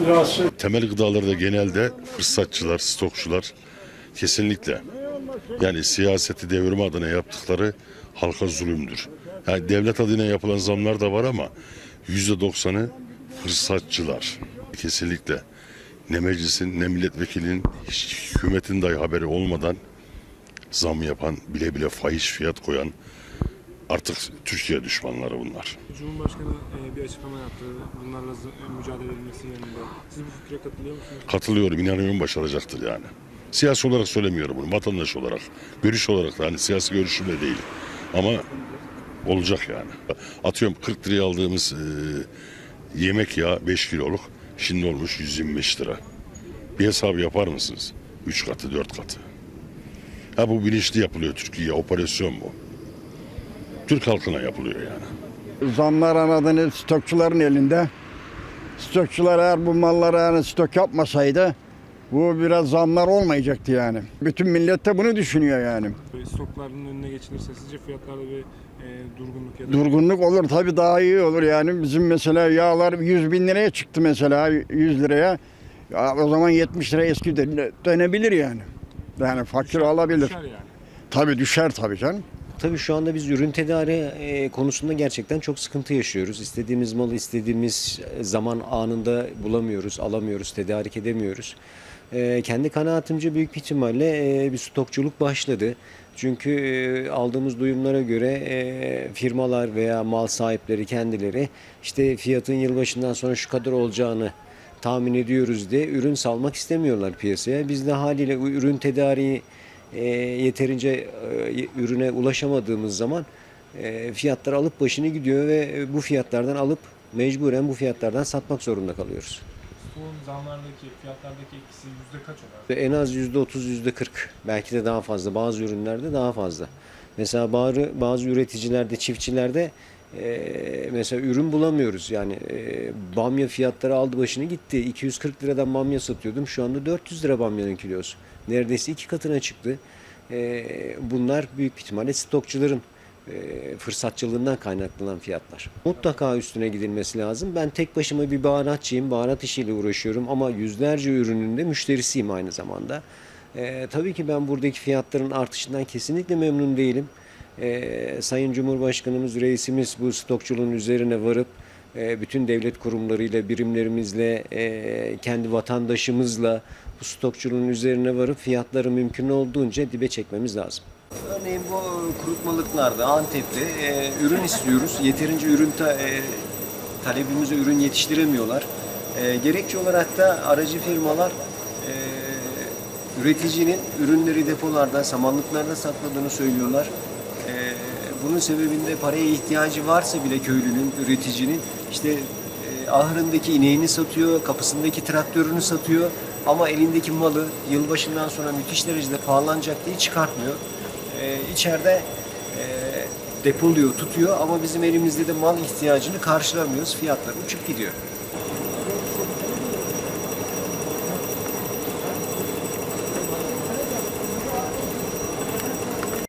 Şey, Temel gıdalarda genelde fırsatçılar, stokçular kesinlikle yani siyaseti devirme adına yaptıkları halka zulümdür. Yani devlet adına yapılan zamlar da var ama yüzde doksanı fırsatçılar. Kesinlikle ne meclisin ne milletvekilinin hiç hükümetin dahi haberi olmadan zam yapan, bile bile fahiş fiyat koyan artık Türkiye düşmanları bunlar. Cumhurbaşkanı e, bir açıklama yaptı. Bunlarla mücadele edilmesi yönünde. Siz bu fikre katılıyor musunuz? Katılıyorum, inanıyorum başaracaktır yani. Siyasi olarak söylemiyorum bunu, vatandaş olarak. Görüş olarak da hani siyasi görüşüm de değil. Ama olacak yani. Atıyorum 40 liraya aldığımız e, yemek yağı 5 kiloluk şimdi olmuş 125 lira. Bir hesap yapar mısınız? 3 katı, 4 katı. Ha bu bilinçli yapılıyor Türkiye, operasyon bu. Türk halkına yapılıyor yani. Zamlar anadını stokçuların elinde. Stokçular eğer bu malları yani stok yapmasaydı bu biraz zamlar olmayacaktı yani. Bütün millet de bunu düşünüyor yani. Stokların önüne geçilirse sizce fiyatlarda bir e, durgunluk ya da Durgunluk olur tabii daha iyi olur yani. Bizim mesela yağlar 100 bin liraya çıktı mesela 100 liraya. Ya o zaman 70 lira eski dön- dönebilir yani. Yani fakir alabilir. düşer yani. Tabii düşer tabii canım. Tabii şu anda biz ürün tedariği e, konusunda gerçekten çok sıkıntı yaşıyoruz. İstediğimiz malı istediğimiz zaman anında bulamıyoruz, alamıyoruz, tedarik edemiyoruz. E, kendi kanaatimce büyük bir ihtimalle e, bir stokçuluk başladı. Çünkü e, aldığımız duyumlara göre e, firmalar veya mal sahipleri kendileri işte fiyatın yılbaşından sonra şu kadar olacağını tahmin ediyoruz diye ürün salmak istemiyorlar piyasaya. Biz de haliyle ürün tedariği e, yeterince e, ürüne ulaşamadığımız zaman e, fiyatlar alıp başını gidiyor ve bu fiyatlardan alıp mecburen bu fiyatlardan satmak zorunda kalıyoruz. Stoğun zamlardaki fiyatlardaki etkisi yüzde kaç olur? Ve En az %30, %40 belki de daha fazla bazı ürünlerde daha fazla. Mesela bazı, bazı üreticilerde, çiftçilerde e, mesela ürün bulamıyoruz. Yani e, bamya fiyatları aldı başını gitti. 240 liradan bamya satıyordum. Şu anda 400 lira bamyanın kilosu. Neredeyse iki katına çıktı. E, bunlar büyük ihtimalle stokçuların e, fırsatçılığından kaynaklanan fiyatlar. Mutlaka üstüne gidilmesi lazım. Ben tek başıma bir baharatçıyım. Baharat işiyle uğraşıyorum ama yüzlerce ürünün de müşterisiyim aynı zamanda. E, tabii ki ben buradaki fiyatların artışından kesinlikle memnun değilim. E, Sayın Cumhurbaşkanımız, reisimiz bu stokçuluğun üzerine varıp bütün devlet kurumlarıyla, birimlerimizle, e, kendi vatandaşımızla bu stokçuluğun üzerine varıp fiyatları mümkün olduğunca dibe çekmemiz lazım. Örneğin bu kurutmalıklarda Antep'te e, ürün istiyoruz. Yeterince ürün ta, e, talebimize ürün yetiştiremiyorlar. E, gerekçe olarak da aracı firmalar e, üreticinin ürünleri depolarda, samanlıklarda sakladığını söylüyorlar. E, bunun sebebinde paraya ihtiyacı varsa bile köylünün, üreticinin işte e, ahırındaki ineğini satıyor, kapısındaki traktörünü satıyor ama elindeki malı yılbaşından sonra müthiş derecede pahalanacak diye çıkartmıyor. E, içeride e, depoluyor, tutuyor ama bizim elimizde de mal ihtiyacını karşılamıyoruz. Fiyatlar uçup gidiyor.